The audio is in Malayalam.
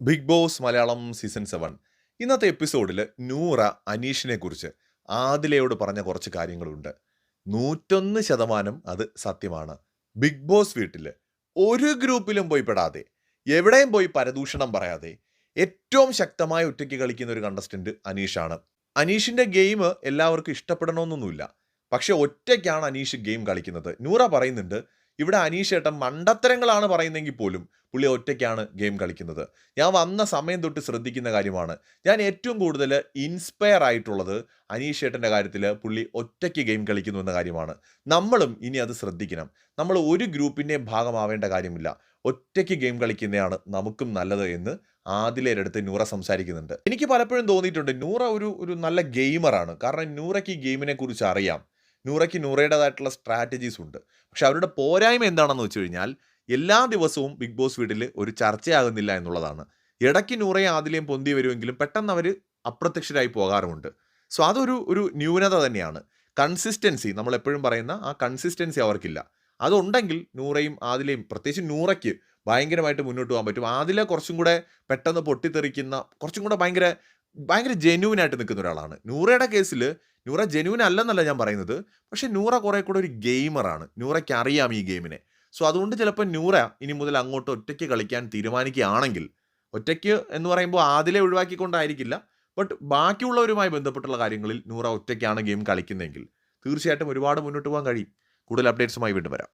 Big Boss Malayalam season seven. ഇന്നത്തെ എപ്പിസോഡിൽ നൂറ അനീഷിനെ കുറിച്ച് ആദിലയോട് പറഞ്ഞ കുറച്ച് കാര്യങ്ങളുണ്ട്. നൂറ്റൊന്ന് ശതമാനം അത് സത്യമാണ്. ബിഗ് ബോസ് വീട്ടിൽ ഒരു ഗ്രൂപ്പിലും പോയി പെടാതെ എവിടെയും പോയി പരദൂഷണം പറയാതെ ഏറ്റവും ശക്തമായ ഒറ്റയ്ക്ക് കളിക്കുന്ന ഒരു കണ്ടസ്റ്റന്റ് അനീഷാണ്. അനീഷിന്റെ ഗെയിം എല്ലാവർക്കും ഇഷ്ടപ്പെടണമെന്നൊന്നുമില്ല. പക്ഷെ ഒറ്റയ്ക്കാണ് അനീഷ് ഗെയിം കളിക്കുന്നത്. നൂറ പറയുന്നുണ്ട് ഇവിടെ അനീഷ് ഏട്ടൻ മണ്ടത്തരങ്ങളാണ് പറയുന്നെങ്കിൽ പോലും പുള്ളി ഒറ്റയ്ക്കാണ് ഗെയിം കളിക്കുന്നത്. ഞാൻ വന്ന സമയം തൊട്ട് ശ്രദ്ധിക്കുന്ന കാര്യമാണ്. ഞാൻ ഏറ്റവും കൂടുതൽ ഇൻസ്പയർ ആയിട്ടുള്ളത് അനീഷ് ഏട്ടന്റെ കാര്യത്തിൽ പുള്ളി ഒറ്റയ്ക്ക് ഗെയിം കളിക്കുന്നു എന്ന കാര്യമാണ്. നമ്മളും ഇനി അത് ശ്രദ്ധിക്കണം. നമ്മൾ ഒരു ഗ്രൂപ്പിന്റെയും ഭാഗമാവേണ്ട കാര്യമില്ല. ഒറ്റയ്ക്ക് ഗെയിം കളിക്കുന്നതാണ് നമുക്കും നല്ലത് എന്ന് ആദിലേരടുത്ത് അടുത്ത് നൂറ സംസാരിക്കുന്നുണ്ട്. എനിക്ക് പലപ്പോഴും തോന്നിയിട്ടുണ്ട് നൂറ ഒരു ഒരു നല്ല ഗെയിമറാണ്. കാരണം നൂറയ്ക്ക് ഈ ഗെയിമിനെ കുറിച്ച് അറിയാം. നൂറയ്ക്ക് നൂറയുടേതായിട്ടുള്ള സ്ട്രാറ്റജീസ് ഉണ്ട്. പക്ഷെ അവരുടെ പോരായ്മ എന്താണെന്ന് വെച്ച് കഴിഞ്ഞാൽ എല്ലാ ദിവസവും ബിഗ് ബോസ് വീട്ടിൽ ഒരു ചർച്ചയാകുന്നില്ല എന്നുള്ളതാണ്. ഇടയ്ക്ക് നൂറയും ആദിലേയും പൊന്തി വരുമെങ്കിലും പെട്ടെന്ന് അവർ അപ്രത്യക്ഷരായി പോകാറുമുണ്ട്. സോ അതൊരു ഒരു ന്യൂനത തന്നെയാണ്. കൺസിസ്റ്റൻസി നമ്മൾ എപ്പോഴും പറയുന്ന ആ കൺസിസ്റ്റൻസി അവർക്കില്ല. അതുണ്ടെങ്കിൽ നൂറയും ആദിലേയും പ്രത്യേകിച്ച് നൂറയ്ക്ക് ഭയങ്കരമായിട്ട് മുന്നോട്ട് പോകാൻ പറ്റും. ആദിലെ കുറച്ചും കൂടെ പെട്ടെന്ന് പൊട്ടിത്തെറിക്കുന്ന കുറച്ചും കൂടെ ഭയങ്കര ഭയങ്കര ജെന്യൂൻ ആയിട്ട് നിൽക്കുന്ന ഒരാളാണ്. നൂറയുടെ കേസിൽ നൂറ ജെന്യൂൻ അല്ലെന്നല്ല ഞാൻ പറയുന്നത്. പക്ഷേ നൂറ കുറേ കൂടെ ഒരു ഗെയിമറാണ് നൂറയ്ക്ക് അറിയാം ഈ ഗെയിമിനെ സോ അതുകൊണ്ട് ചിലപ്പോൾ നൂറ ഇനി മുതൽ അങ്ങോട്ട് ഒറ്റയ്ക്ക് കളിക്കാൻ തീരുമാനിക്കുകയാണെങ്കിൽ ഒറ്റയ്ക്ക് എന്ന് പറയുമ്പോൾ ആദിലെ ഒഴിവാക്കിക്കൊണ്ടായിരിക്കില്ല. ബട്ട് ബാക്കിയുള്ളവരുമായി ബന്ധപ്പെട്ടുള്ള കാര്യങ്ങളിൽ നൂറ ഒറ്റയ്ക്കാണ് ഗെയിം കളിക്കുന്നതെങ്കിൽ തീർച്ചയായിട്ടും ഒരുപാട് മുന്നോട്ട് പോകാൻ കഴിയും. കൂടുതൽ അപ്ഡേറ്റ്സുമായി വീണ്ടും വരാം.